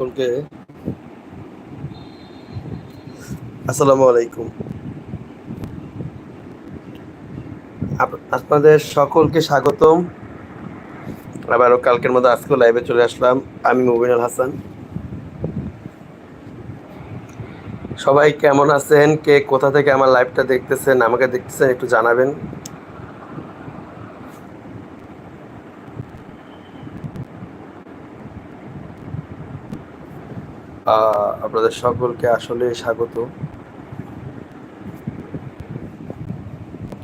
সকলকে আসসালামু আলাইকুম। আপনাদের সকলকে স্বাগতম। আবারও কালকের মতো আজকেও লাইভে চলে আসলাম। আমি মুবিনুল হাসান। সবাই কেমন আছেন? কে কোথা থেকে আমার লাইভটা দেখতেছেন? আমাকে দেখতেছেন, একটু জানাবেন। আপনাদের সকলকে আসলে স্বাগত।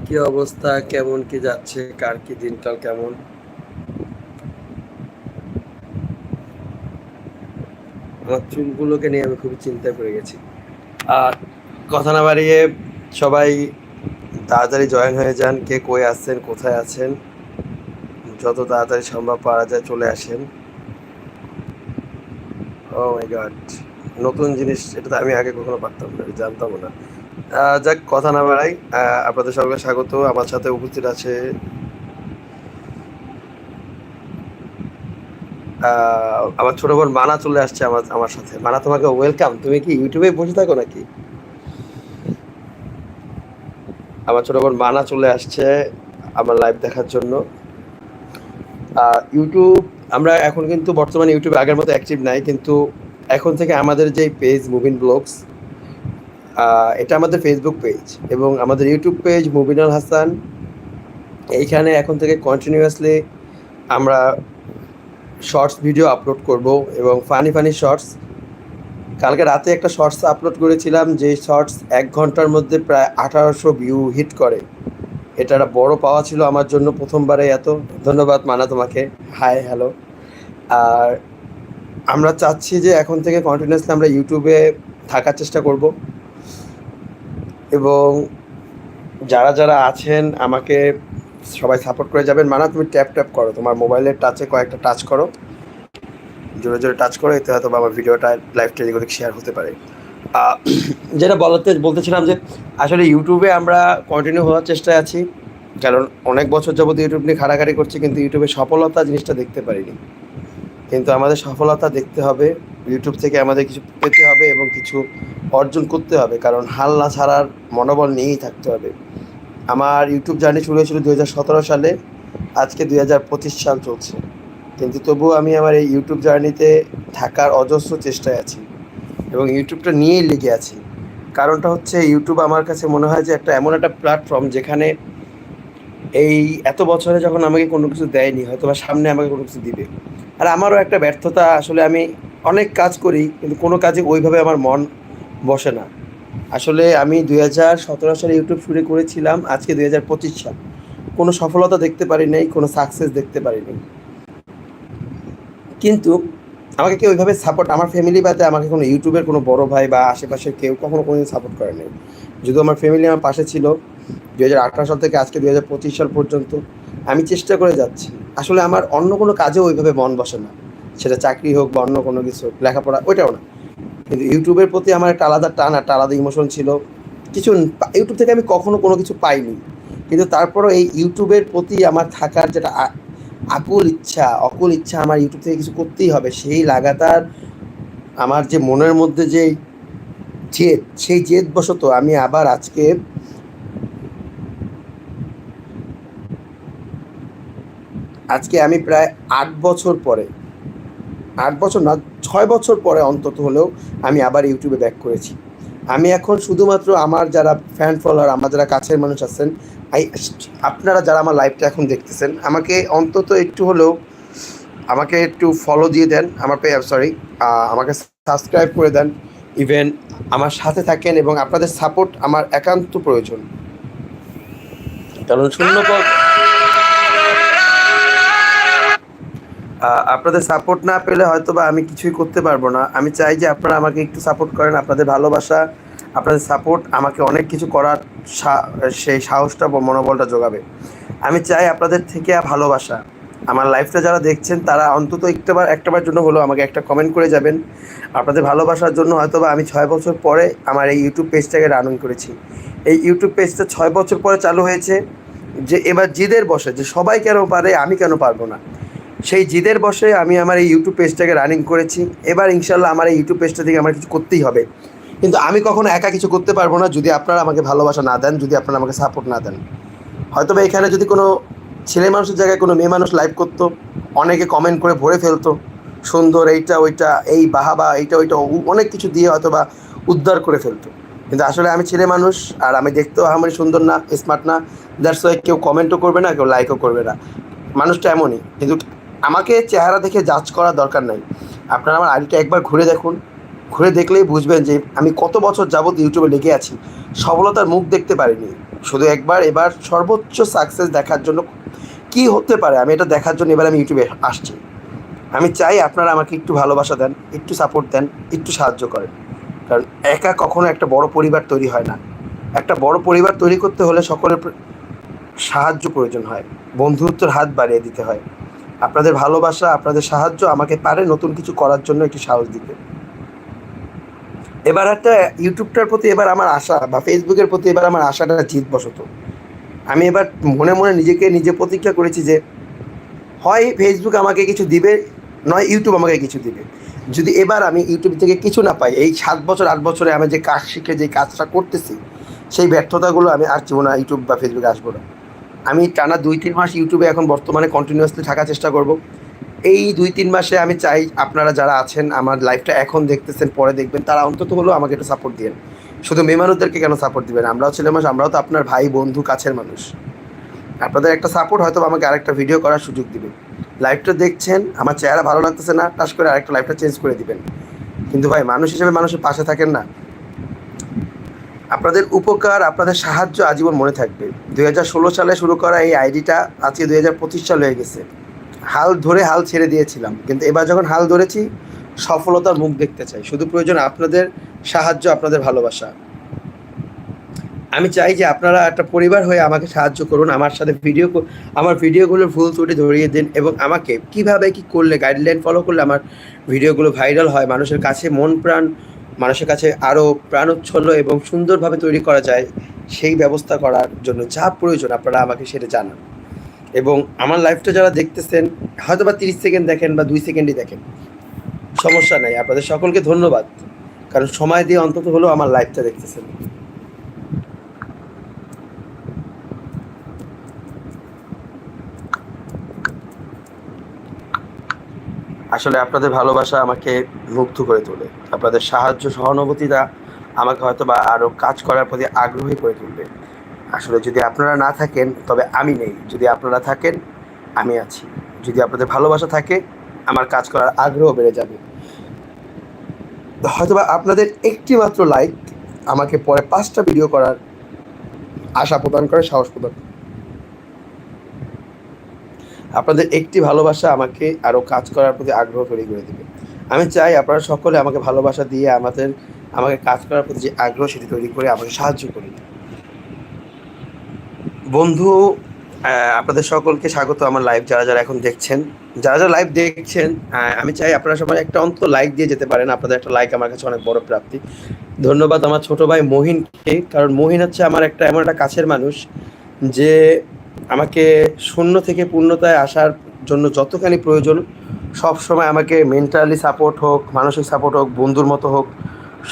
কি অবস্থা? কেমন কি যাচ্ছে? কার কি দিনকাল কেমন? আমার চুলগুলোকে নিয়ে আমি খুবই চিন্তায় পড়ে গেছি। আর কথা না বাড়িয়ে সবাই তাড়াতাড়ি জয়েন হয়ে যান। কে কই আছেন? কোথায় আছেন? যত তাড়াতাড়ি সম্ভব পারা যায় চলে আসেন। গড নতুন জিনিস, এটা তো আমি আগে কখনো পারতাম না জানতাম না। যাক, কথা না বাড়াই। আপনাদের সকলকে স্বাগত। আমার সাথে উপস্থিত আছে আমার ছোট বোন মানা চলে আসছে আমার আমার সাথে। মানা, তোমাকে ওয়েলকাম তুমি কি ইউটিউবে বসে থাকো নাকি? আমার ছোট বোন মানা চলে আসছে আমার লাইভ দেখার জন্য। ইউটিউব আমরা এখন কিন্তু বর্তমানে ইউটিউবে আগের মতো অ্যাক্টিভ নাই, কিন্তু এখন থেকে আমাদের যে পেজ মুভিন ব্লগস এটা আমাদের ফেসবুক পেজ এবং আমাদের ইউটিউব পেজ মুবিনুল হাসান এইখানে এখন থেকে কন্টিনিউয়াসলি আমরা শর্টস ভিডিও আপলোড করব এবং ফানি ফানি শর্টস কালকে রাতে একটা শর্টস আপলোড করেছিলাম, যে শর্টস এক ঘণ্টার মধ্যে প্রায় আঠারোশো ভিউ হিট করে। এটা একটা বড় পাওয়া ছিল আমার জন্য প্রথমবারে এত। ধন্যবাদ মানা তোমাকে। হাই হ্যালো আর আমরা চাচ্ছি যে এখন থেকে কন্টিনিউয়াসলি আমরা ইউটিউবে থাকার চেষ্টা করব। এবং যারা যারা আছেন, আমাকে সবাই সাপোর্ট করে যাবেন। মানা, তুমি ট্যাপ ট্যাপ করো। তোমার মোবাইলের টাচে কয়েকটা টাচ করো। জোরে জোরে টাচ করো, এতে হয়তো আমার ভিডিওটা লাইভ এদিক শেয়ার হতে পারে। যেটা বলতে বলতেছিলাম যে আসলে ইউটিউবে আমরা কন্টিনিউ হওয়ার চেষ্টায় আছি, কারণ অনেক বছর যাবত ইউটিউব নিয়ে খাড়াখাড়ি করছি, কিন্তু ইউটিউবে সফলতা জিনিসটা দেখতে পারিনি। কিন্তু আমাদের সফলতা দেখতে হবে, ইউটিউব থেকে আমাদের কিছু পেতে হবে এবং কিছু অর্জন করতে হবে, কারণ হাল না ছাড়ার মনোবল নিয়েই থাকতে হবে। আমার ইউটিউব জার্নি শুরু হয়েছিল দুহাজার সতেরো সালে, আজকে দুই হাজার পঁচিশ সাল চলছে। কিন্তু তবুও আমি আমার এই ইউটিউব জার্নিতে থাকার অজস্র চেষ্টায় আছি। এবং ইউটিউবটা নিয়েই লেগে আছি। কারণটা হচ্ছে ইউটিউব আমার কাছে মনে হয় যে একটা এমন একটা প্ল্যাটফর্ম যেখানে এই এত বছরে যখন আমাকে কোনো কিছু দেয়নি হয়তো বা সামনে আমাকে কোনো কিছু দিবে। আর আমারও একটা ব্যর্থতা, আসলে আমি অনেক কাজ করি, কিন্তু কোনো কাজে ওইভাবে আমার মন বসে না। আসলে আমি দুই হাজার সতেরো সালে ইউটিউব শুরু করেছিলাম, আজকে দুই হাজার পঁচিশ সাল। কোনো সফলতা দেখতে পারি নাই, কোনো সাকসেস দেখতে পারিনি কিন্তু আমাকে কেউ ওইভাবে সাপোর্ট আমার ফ্যামিলি বাদে আমাকে কোনো ইউটিউবের কোনো বড় ভাই বা আশেপাশের কেউ কখনো কোনো সাপোর্ট করে নাই। যদিও আমার ফ্যামিলি আমার পাশে ছিল দু হাজার আঠারো সাল থেকে আজকে দু হাজার পঁচিশ সাল পর্যন্ত। আমি চেষ্টা করে যাচ্ছি। আসলে আমার অন্য কোনো কাজেও ওইভাবে মন বসে না। সেটা চাকরি হোক বা অন্য কোনো কিছু, লেখাপড়া, ওইটাও না। কিন্তু ইউটিউবের প্রতি আমার একটা আলাদা টান একটা আলাদা ইমোশন ছিল। কিছু ইউটিউব থেকে আমি কখনো কোনো কিছু পাইনি। কিন্তু তারপরও এই ইউটিউবের প্রতি আমার থাকার যেটা আকুল ইচ্ছা, অকুল ইচ্ছা আমার ইউটিউব থেকে কিছু করতেই হবে। সেই লাগাতার আমার যে মনের মধ্যে যে জেদ সেই জেদ বশত আমি আবার আজকে আজকে আমি প্রায় আট বছর পরে, আট বছর না, ছয় বছর পরে অন্তত হলেও আমি আবার ইউটিউবে ব্যাক করেছি। আমি এখন শুধুমাত্র আমার যারা ফ্যান ফলোয়ার আমার যারা কাছের মানুষ আছেন আপনারা যারা আমার লাইভটা এখন দেখতেছেন, আমাকে অন্তত একটু হলেও আমাকে একটু ফলো দিয়ে দেন, আমার সরি আমাকে সাবস্ক্রাইব করে দেন ইভেন আমার সাথে থাকেন এবং আপনাদের সাপোর্ট আমার একান্ত প্রয়োজন। কারণ শূন্য আপনাদের সাপোর্ট না পেলে হয়তো বা আমি কিছুই করতে পারব না। আমি চাই যে আপনারা আমাকে একটু সাপোর্ট করেন, আপনাদের ভালোবাসা আপনাদের সাপোর্ট আমাকে অনেক কিছু করার সেই সাহসটা বা মনোবলটা যোগাবে। আমি চাই আপনাদের থেকে ভালোবাসা। আমার লাইফটা যারা দেখছেন, তারা অন্তত একটাবার একটাবার জন্য হলেও আমাকে একটা কমেন্ট করে যাবেন। আপনাদের ভালোবাসার জন্য হয়তো বা আমি ছয় বছর পরে আমার এই ইউটিউব পেজটাকে রানিং করেছি। এই ইউটিউব পেজটা ছয় বছর পরে চালু হয়েছে যে এবার জিদের বসে, যে সবাই কেন পারে, আমি কেন পারব না। সেই জিদের বসে আমি আমার এই ইউটিউব পেজটাকে রানিং করেছি। এবার ইনশাল্লাহ আমার এই ইউটিউব পেজটা থেকে আমার কিছু করতেই হবে। কিন্তু আমি কখনো একা কিছু করতে পারব না যদি আপনারা আমাকে ভালোবাসা না দেন, যদি আপনারা আমাকে সাপোর্ট না দেন। হয়তো বা এখানে যদি কোনো ছেলে মানুষের জায়গায় কোনো মেয়ে মানুষ লাইভ করতো, অনেকে কমেন্ট করে ভরে ফেলতো, সুন্দর এইটা, ওইটা, এই বাহাবা, এইটা, ওইটা অনেক কিছু দিয়ে হয়তো বা উদ্ধার করে ফেলতো। কিন্তু আসলে আমি ছেলে মানুষ আর আমি দেখতেও আমার সুন্দর না স্মার্ট না। দ্যাটস ওয়াই কেউ কমেন্টও করবে না, কেউ লাইকও করবে না। মানুষটা এমনই। কিন্তু আমাকে চেহারা দেখে জাজ করার দরকার নাই। আপনারা আমার আইডিটা একবার ঘুরে দেখুন। ঘুরে দেখলেই বুঝবেন যে আমি কত বছর যাবৎ ইউটিউবে লেগে আছি। সফলতার মুখ দেখতে পারিনি। শুধু একবার, এবার সর্বোচ্চ সাকসেস দেখার জন্য কি হতে পারে? আমি এটা দেখার জন্য এবার আমি ইউটিউবে আসছি। আমি চাই আপনারা আমাকে একটু ভালোবাসা দেন, একটু সাপোর্ট দেন, একটু সাহায্য করেন। কারণ একা কখনো একটা বড় পরিবার তৈরি হয় না। একটা বড় পরিবার তৈরি করতে হলে সকলের সাহায্য প্রয়োজন হয়। বন্ধুত্বের হাত বাড়িয়ে দিতে হয়। আপনাদের ভালোবাসা, আপনাদের সাহায্য আমাকে পারে নতুন কিছু করার জন্য একটু সাহস দিতে। এবার একটা ইউটিউবটার প্রতি এবার আমার আশা বা ফেসবুকের প্রতি এবার আমার আশাটা জিত বসত আমি এবার মনে মনে নিজেকে নিজে প্রতিজ্ঞা করেছি যে, হয় ফেসবুক আমাকে কিছু দিবে, নয় ইউটিউব আমাকে কিছু দিবে। যদি এবার আমি ইউটিউব থেকে কিছু না পাই, এই সাত বছর, আট বছরে আমি যে কাজ শিখে যে কাজটা করতেছি, সেই ব্যর্থতাগুলো আমি আর জীবনে ইউটিউব বা ফেসবুকে আসব না। আমি টানা দুই, তিন মাস ইউটিউবে এখন বর্তমানে কন্টিনিউয়াসলি থাকার চেষ্টা করব। এই দুই, তিন মাসে আমি চাই আপনারা যারা আছেন, আমার লাইফটা এখন দেখতেছেন, পরে দেখবেন, তারা অন্তত হলেও আমাকে একটু সাপোর্ট দিন শুধু মেয়ে মানুষদেরকে কেন সাপোর্ট দিবেন? আমরাও ছেলে মানুষ, আমরাও তো আপনার ভাই, বন্ধু, কাছের মানুষ। আপনাদের একটা সাপোর্ট হয়তো আমাকে আরেকটা ভিডিও করার সুযোগ দিবেন লাইভটা দেখছেন, আমার চেহারা ভালো লাগতেছে না টাস করে আরেকটা লাইফটা চেঞ্জ করে দিবেন। কিন্তু ভাই, মানুষ হিসেবে মানুষের পাশে থাকেন না। আপনাদের উপকার, আপনাদের সাহায্য আজীবন মনে থাকবে। দুই হাজার ষোলো সালে শুরু করা এই আইডিটা আজকে দুই হাজার পঁচিশ সাল হয়ে গেছে। হাল ধরে হাল ছেড়ে দিয়েছিলাম। কিন্তু এবার যখন হাল ধরেছি, সফলতার মুখ দেখতে চাই। শুধু প্রয়োজন আপনাদের সাহায্য, আপনাদের ভালোবাসা। আমি চাই যে আপনারা একটা পরিবার হয়ে আমাকে সাহায্য করুন, আমার সাথে ভিডিও আমার ভিডিওগুলোর ভুল ত্রুটি ধরিয়ে দিন এবং আমাকে কীভাবে কি করলে গাইডলাইন ফলো করলে আমার ভিডিওগুলো ভাইরাল হয়, মানুষের কাছে মন প্রাণ, মানুষের কাছে আরও প্রাণোচ্ছল্ল এবং সুন্দরভাবে তৈরি করা যায়, সেই ব্যবস্থা করার জন্য যা প্রয়োজন আপনারা আমাকে সেটা জানান। এবং আমার লাইফটা যারা দেখতেছেন হয়তো বা তিরিশ সেকেন্ড দেখেন বা দুই সেকেন্ডই দেখেন, সমস্যা নাই। আপনাদের সকলকে ধন্যবাদ, কারণ সময় দিয়ে অন্তত হলেও আমার লাইফটা দেখতেছেন। আসলে আপনাদের ভালোবাসা আমাকে মুগ্ধ করে তোলে। আপনাদের সাহায্য, সহানুভূতিটা আমাকে হয়তো বা আরও কাজ করার প্রতি আগ্রহী করে তুলবে। আসলে যদি আপনারা না থাকেন, তবে আমি নেই। যদি আপনারা থাকেন, আমি আছি। যদি আপনাদের ভালোবাসা থাকে, আমার কাজ করার আগ্রহ বেড়ে যাবে। হয়তোবা আপনাদের একটি মাত্র লাইক আমাকে পরে পাঁচটা ভিডিও করার আশা প্রদান করে, সাহস প্রদান। আপনাদের একটি ভালোবাসা আমাকে আরও কাজ করার প্রতি আগ্রহ তৈরি করে দেবে। আমি চাই আপনারা সকলে আমাকে ভালোবাসা দিয়ে আমাদের, আমাকে কাজ করার প্রতি যে আগ্রহ, সেটি তৈরি করে আমাকে সাহায্য করুন। বন্ধু আপনাদের সকলকে স্বাগত আমার লাইভ যারা যারা এখন দেখছেন। যারা যারা লাইভ দেখছেন আমি চাই আপনারা সবাই একটা অন্ত লাইক দিয়ে যেতে পারেন। আপনাদের একটা লাইক আমার কাছে অনেক বড় প্রাপ্তি। ধন্যবাদ আমার ছোট ভাই মহিনকে, কারণ মহিন হচ্ছে আমার একটা এমন একটা কাছের মানুষ যে আমাকে শূন্য থেকে পূর্ণতায় আসার জন্য যতখানি প্রয়োজন, সব সময় আমাকে মেন্টালি সাপোর্ট হোক, মানসিক সাপোর্ট হোক, বন্ধুর মতো হোক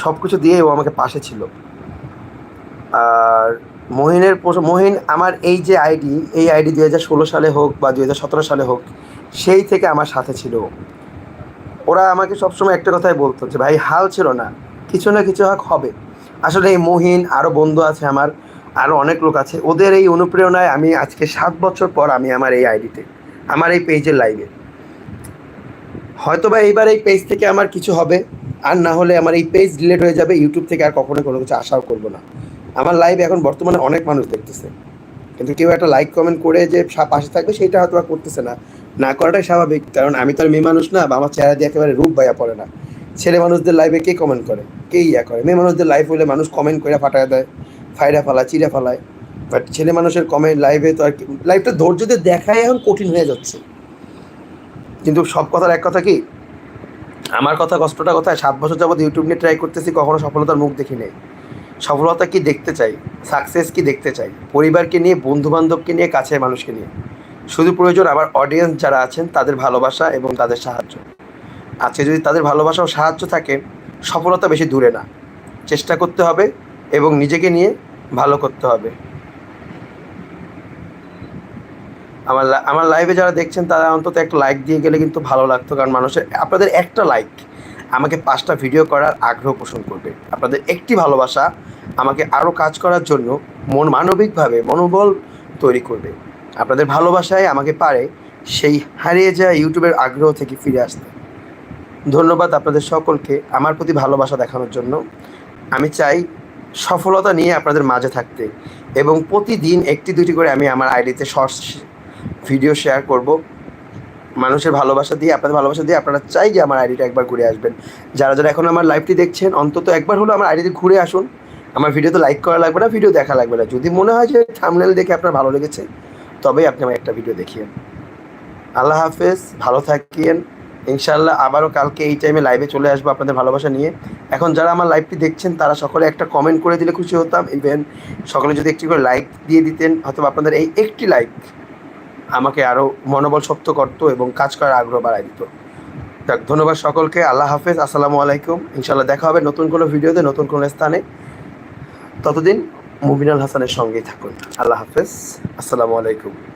সব কিছু দিয়ে ও আমাকে পাশে ছিল। আর মহিনের মহিন আমার এই যে আইডি এই আইডি দুই হাজার ষোলো সালে হোক বা দুই হাজার সতেরো সালে হোক, সেই থেকে আমার সাথে ছিল ওরা আমাকে সবসময় একটা কথাই বলতো যে, ভাই, হাল ছিল না। কিছু না কিছু হোক হবে। আসলে এই মহিন আরও বন্ধু আছে আমার আরও অনেক লোক আছে। ওদের এই অনুপ্রেরণায় আমি আজকে সাত বছর পর আমি আমার এই আইডিতে আমার এই পেজের লাইভে হয়তোবা এইবার এই পেজ থেকে আমার কিছু হবে, আর না হলে আমার এই পেজ ডিলেট হয়ে যাবে ইউটিউব থেকে আর কখনো কোনো কিছু আশাও করব না। আমার লাইভ এখন বর্তমানে অনেক মানুষ দেখতেছে। কিন্তু কেউ একটা লাইক কমেন্ট করে যে পাশে থাকবে সেটা হয়তো করতেছে না। না করাটাই স্বাভাবিক, কারণ আমি তো আর মেয়ে মানুষ না, বা আমার চেহারা দিয়ে একেবারে রূপ বাইয়া পড়ে না। ছেলে মানুষদের লাইভে কে কমেন্ট করে? কে ইয়া করে? মেয়ে মানুষদের লাইভ হলে মানুষ কমেন্ট করে ফাটায় দেয়, ফাইরা ফালায় চিরা ফালায়। বাট ছেলে মানুষের কমেন্ট লাইভে তো আর লাইভটা ধৈর্য দিয়ে দেখাই এখন কঠিন হয়ে যাচ্ছে। কিন্তু সব কথার এক কথা কি? আমার কথা, কষ্টটা কোথায়? সাত বছর যাবত ইউটিউব নিয়ে ট্রাই করতেছি, কখনো সফলতার মুখ দেখি নেই। সফলতা কি দেখতে চাই? সাকসেস কি দেখতে চাই? পরিবারকে নিয়ে বন্ধু বান্ধবকে নিয়ে, কাছের মানুষকে নিয়ে। শুধু প্রয়োজন আমার অডিয়েন্স যারা আছেন, তাদের ভালোবাসা এবং তাদের সাহায্য। আজকে যদি তাদের ভালোবাসা ও সাহায্য থাকে, সফলতা বেশি দূরে না। চেষ্টা করতে হবে এবং নিজেকে নিয়ে ভালো করতে হবে। আমার আমার লাইভে যারা দেখছেন, তারা অন্তত একটা লাইক দিয়ে গেলে কিন্তু ভালো লাগতো। কারণ মানুষের, আপনাদের একটা লাইক আমাকে পাঁচটা ভিডিও করার আগ্রহ পোষণ করবে। আপনাদের একটি ভালোবাসা আমাকে আরও কাজ করার জন্য মন মানবিকভাবে মনোবল তৈরি করবে। আপনাদের ভালোবাসায় আমাকে পারে সেই হারিয়ে যাওয়া ইউটিউবের আগ্রহ থেকে ফিরে আসতে। ধন্যবাদ আপনাদের সকলকে আমার প্রতি ভালোবাসা দেখানোর জন্য। আমি চাই সফলতা নিয়ে আপনাদের মাঝে থাকতে এবং প্রতিদিন একটি দুটি করে আমি আমার আইডিতে শর্টস ভিডিও শেয়ার করব। মানুষের ভালোবাসা দিয়ে, আপনাদের ভালোবাসা দিয়ে আপনারা চাই যে আমার আইডিটা একবার ঘুরে আসবেন। যারা যারা এখন আমার লাইভটি দেখছেন, অন্তত একবার হলো আমার আইডিতে ঘুরে আসুন। আমার ভিডিওতে লাইক করা লাগবে না ভিডিও দেখা লাগবে না। যদি মনে হয় যে থামনেল দেখে আপনার ভালো লেগেছে, তবেই আপনি আমার একটা ভিডিও দেখিয়েন। আল্লাহ হাফেজ, ভালো থাকিয়েন ইনশাল্লাহ আবারও কালকে এই টাইমে লাইভে চলে আসব আপনাদের ভালোবাসা নিয়ে। এখন যারা আমার লাইভটি দেখছেন, তারা সকলে একটা কমেন্ট করে দিলে খুশি হতাম। ইভেন সকলে যদি একটি করে লাইক দিয়ে দিতেন হয়তো আপনাদের এই একটি লাইক আমাকে আরও মনোবল শক্ত করত এবং কাজ করার আগ্রহ বাড়ায় দিত। যাক, ধন্যবাদ সকলকে। আল্লাহ হাফেজ। আসসালামু আলাইকুম। ইনশাল্লাহ দেখা হবে নতুন কোনো ভিডিওতে, নতুন কোনো স্থানে। ততদিন মুবিনাল হাসানের সঙ্গেই থাকুন। আল্লাহ হাফেজ। আসসালামু আলাইকুম।